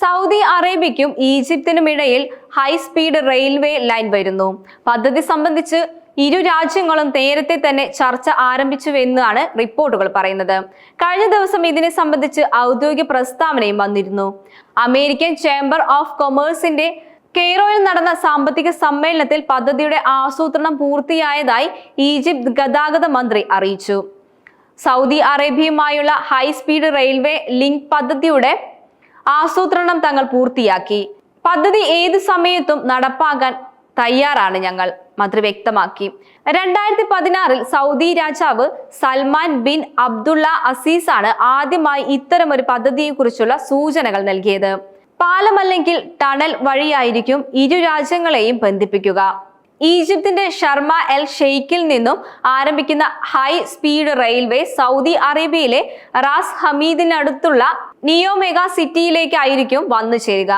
Saudi അറേബ്യയ്ക്കും ഈജിപ്തിനും ഇടയിൽ high speed railway line വരുന്നു. പദ്ധതി സംബന്ധിച്ച് ഇരു രാജ്യങ്ങളും നേരത്തെ തന്നെ ചർച്ച ആരംഭിച്ചുവെന്നാണ് റിപ്പോർട്ടുകൾ പറയുന്നത്. കഴിഞ്ഞ ദിവസം ഇതിനെ സംബന്ധിച്ച് ഔദ്യോഗിക പ്രസ്താവനയും വന്നിരുന്നു. അമേരിക്കൻ ചേംബർ ഓഫ് കൊമേഴ്സിന്റെ കെയ്റോയിൽ നടന്ന സാമ്പത്തിക സമ്മേളനത്തിൽ പദ്ധതിയുടെ ആസൂത്രണം പൂർത്തിയായതായി ഈജിപ്ത് ഗതാഗത മന്ത്രി അറിയിച്ചു. സൗദി അറേബ്യയുമായുള്ള ഹൈസ്പീഡ് റെയിൽവേ ലിങ്ക് പദ്ധതിയുടെ ആസൂത്രണം തങ്ങൾ പൂർത്തിയാക്കി. പദ്ധതി ഏത് സമയത്തും നടപ്പാക്കാൻ തയ്യാറാണ് ഞങ്ങൾ മന്ത്രി വ്യക്തമാക്കി. രണ്ടായിരത്തി പതിനാറിൽ സൗദി രാജാവ് സൽമാൻ ബിൻ അബ്ദുള്ള അസീസ് ആണ് ആദ്യമായി ഇത്തരമൊരു പദ്ധതിയെക്കുറിച്ചുള്ള സൂചനകൾ നൽകിയത്. പാലമല്ലെങ്കിൽ ടണൽ വഴിയായിരിക്കും ഇരു രാജ്യങ്ങളെയും ബന്ധിപ്പിക്കുക. ഈജിപ്തിന്റെ ഷർമ എൽ ഷെയ്ഖിൽ നിന്നും ആരംഭിക്കുന്ന ഹൈ സ്പീഡ് റെയിൽവേ സൗദി അറേബ്യയിലെ റാസ് ഹമീദിനടുത്തുള്ള നിയോമെഗ സിറ്റിയിലേക്കായിരിക്കും വന്നു ചേരുക.